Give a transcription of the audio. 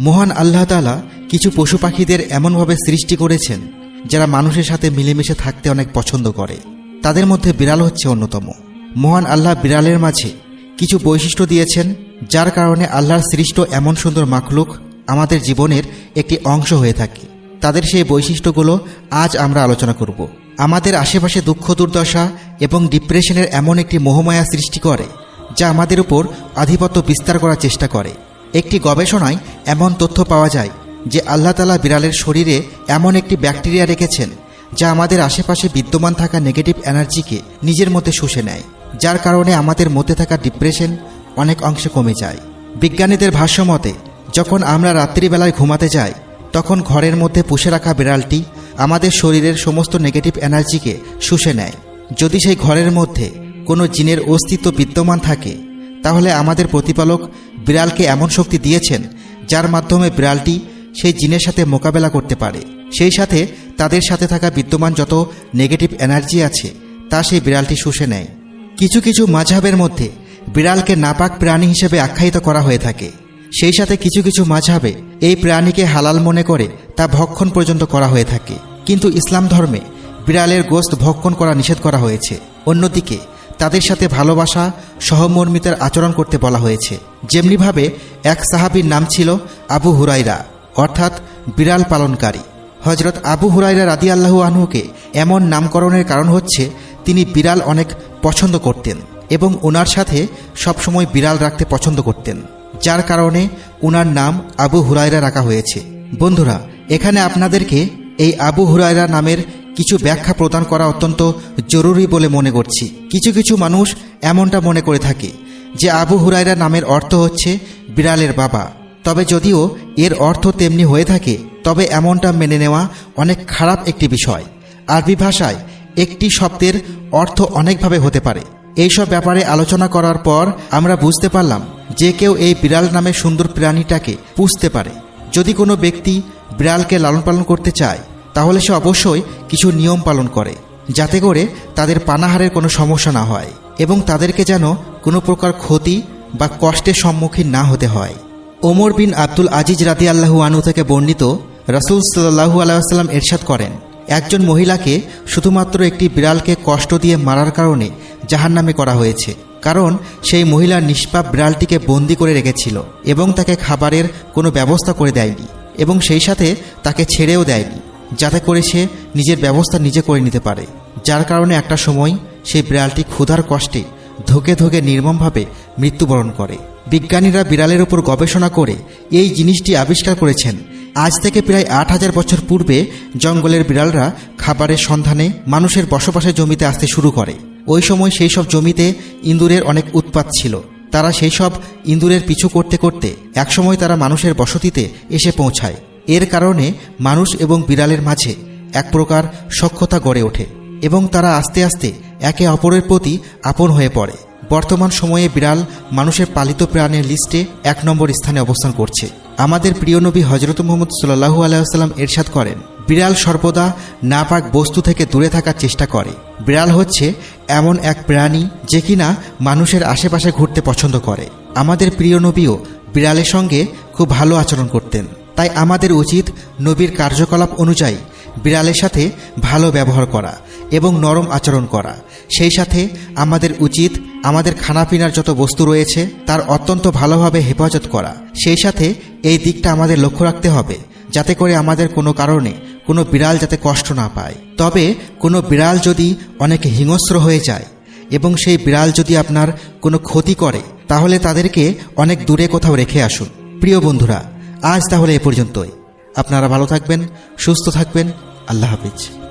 মহান আল্লাহ তালা কিছু পশু পাখিদের এমনভাবে সৃষ্টি করেছেন, যারা মানুষের সাথে মিলেমিশে থাকতে অনেক পছন্দ করে। তাদের মধ্যে বিড়াল হচ্ছে অন্যতম। মহান আল্লাহ বিড়ালের মাঝে কিছু বৈশিষ্ট্য দিয়েছেন, যার কারণে আল্লাহর সৃষ্ট এমন সুন্দর মাখলুক আমাদের জীবনের একটি অংশ হয়ে থাকে। তাদের সেই বৈশিষ্ট্যগুলো আজ আমরা আলোচনা করব। আমাদের আশেপাশে দুঃখ, দুর্দশা এবং ডিপ্রেশনের এমন একটি মোহমায়া সৃষ্টি করে, যা আমাদের উপর আধিপত্য বিস্তার করার চেষ্টা করে। একটি গবেষণায় এমন তথ্য পাওয়া যায় যে আল্লাহ তালা বিড়ালের শরীরে এমন একটি ব্যাকটেরিয়া রেখেছেন যা আমাদের আশেপাশে বিদ্যমান থাকা নেগেটিভ এনার্জিকে নিজের মধ্যে শুষে নেয়, যার কারণে আমাদের মধ্যে থাকা ডিপ্রেশন অনেক অংশে কমে যায়। বিজ্ঞানীদের ভাষ্যমতে যখন আমরা রাত্রিবেলায় ঘুমাতে যাই, তখন ঘরের মধ্যে পুষে রাখা বিড়ালটি আমাদের শরীরের সমস্ত নেগেটিভ এনার্জিকে শুষে নেয়। যদি সেই ঘরের মধ্যে কোনো জিনের অস্তিত্ব বিদ্যমান থাকে, তাহলে আমাদের প্রতিপালক বিড়ালকে এমন শক্তি দিয়েছেন যার মাধ্যমে বিড়ালটি সেই জিনের সাথে মোকাবেলা করতে পারে। সেই সাথে তাদের সাথে থাকা বিদ্যমান যত নেগেটিভ এনার্জি আছে, তা সেই বিড়ালটি শুষে নেয়। কিছু কিছু মাঝহাবের মধ্যে বিড়ালকে নাপাক প্রাণী হিসেবে আখ্যায়িত করা হয়ে থাকে। সেই সাথে কিছু কিছু মাঝহাবে এই প্রাণীকে হালাল মনে করে তা ভক্ষণ পর্যন্ত করা হয়ে থাকে। কিন্তু ইসলাম ধর্মে বিড়ালের গোস্ত ভক্ষণ করা নিষেধ করা হয়েছে। অন্যদিকে তাদের সাথে ভালোবাসা, সহমর্মিতার আচরণ করতে বলা হয়েছে। যেমনিভাবে এক সাহাবীর নাম ছিল আবু হুরাইরা অর্থাৎ বিড়াল পালনকারী। হজরত আবু হুরাইরা রাদি আল্লাহু আনহুকে এমন নামকরণের কারণ হচ্ছে তিনি বিড়াল অনেক পছন্দ করতেন এবং ওনার সাথে সবসময় বিড়াল রাখতে পছন্দ করতেন। যার কারণে ওনার নাম আবু হুরাইরা রাখা হয়েছে। বন্ধুরা, এখানে আপনাদেরকে এই আবু হুরাইরা নামের কিছু ব্যাখ্যা প্রদান করা অত্যন্ত জরুরি বলে মনে করছি। কিছু কিছু মানুষ এমনটা মনে করে থাকে যে আবু হুরাইরা নামের অর্থ হচ্ছে বিড়ালের বাবা। তবে যদিও এর অর্থ তেমনি হয়ে থাকে, তবে এমনটা মেনে নেওয়া অনেক খারাপ একটি বিষয়। আরবি ভাষায় একটি শব্দের অর্থ অনেকভাবে হতে পারে। এইসব ব্যাপারে আলোচনা করার পর আমরা বুঝতে পারলাম যে কেউ এই বিড়াল নামের সুন্দর প্রাণীটাকে পুষতে পারে। যদি কোনো ব্যক্তি বিড়ালকে লালন পালন করতে চায় তাহলে সে অবশ্যই কিছু নিয়ম পালন করে, যাতে করে তাদের পানাহারের কোনো সমস্যা না হয় এবং তাদেরকে যেন কোনো প্রকার ক্ষতি বা কষ্টের সম্মুখীন না হতে হয়। ওমর বিন আব্দুল আজিজ রাতি আল্লাহু আনু থেকে বর্ণিত রাসুল সাল্লাহু আলাইসাল্লাম এরশাদ করেন, একজন মহিলাকে শুধুমাত্র একটি বিড়ালকে কষ্ট দিয়ে মারার কারণে জাহান্নামে করা হয়েছে, কারণ সেই মহিলা নিষ্পাপ বিড়ালটিকে বন্দি করে রেখেছিল এবং তাকে খাবারের কোনো ব্যবস্থা করে দেয়নি এবং সেই সাথে তাকে ছেড়েও দেয়নি। যাতে করে সে নিজের ব্যবস্থা নিজে করে নিতে পারে। যার কারণে একটা সময় সেই বিড়ালটি ক্ষুধার কষ্টে ধোকে ধোকে নির্মমভাবে মৃত্যুবরণ করে। বিজ্ঞানীরা বিড়ালের উপর গবেষণা করে এই জিনিসটি আবিষ্কার করেছেন। আজ থেকে প্রায় আট হাজার বছর পূর্বে জঙ্গলের বিড়ালরা খাবারের সন্ধানে মানুষের বসবাসের জমিতে আসতে শুরু করে। ওই সময় সেই সব জমিতে ইঁদুরের অনেক উৎপাত ছিল। তারা সেই সব ইঁদুরের পিছু করতে করতে একসময় তারা মানুষের বসতিতে এসে পৌঁছায়। এর কারণে মানুষ এবং বিড়ালের মাঝে এক প্রকার সখ্যতা গড়ে ওঠে এবং তারা আস্তে আস্তে একে অপরের প্রতি আপন হয়ে পড়ে। বর্তমান সময়ে বিড়াল মানুষের পালিত প্রাণের লিস্টে এক নম্বর স্থানে অবস্থান করছে। আমাদের প্রিয় নবী হজরত মোহাম্মদ সাল্লাহু আলাইসাল্লাম এরশাদ করেন, বিড়াল সর্বদা নাপাক বস্তু থেকে দূরে থাকার চেষ্টা করে। বিড়াল হচ্ছে এমন এক প্রাণী যে কিনা মানুষের আশেপাশে ঘুরতে পছন্দ করে। আমাদের প্রিয় নবীও বিড়ালের সঙ্গে খুব ভালো আচরণ করতেন। তাই আমাদের উচিত নবীর কার্যকলাপ অনুযায়ী বিড়ালের সাথে ভালো ব্যবহার করা এবং নরম আচরণ করা। সেই সাথে আমাদের উচিত আমাদের খানাপিনার যত বস্তু রয়েছে তার অত্যন্ত ভালোভাবে হেফাজত করা। সেই সাথে এই দিকটা আমাদের লক্ষ্য রাখতে হবে, যাতে করে আমাদের কোনো কারণে কোনো বিড়াল যাতে কষ্ট না পায়। তবে কোনো বিড়াল যদি অনেক হিংস্র হয়ে যায় এবং সেই বিড়াল যদি আপনার কোনো ক্ষতি করে, তাহলে তাদেরকে অনেক দূরে কোথাও রেখে আসুন। প্রিয় বন্ধুরা আজ তাহলে এ পর্যন্তই। আপনারা ভালো থাকবেন সুস্থ থাকবেন। আল্লাহ হাফিজ।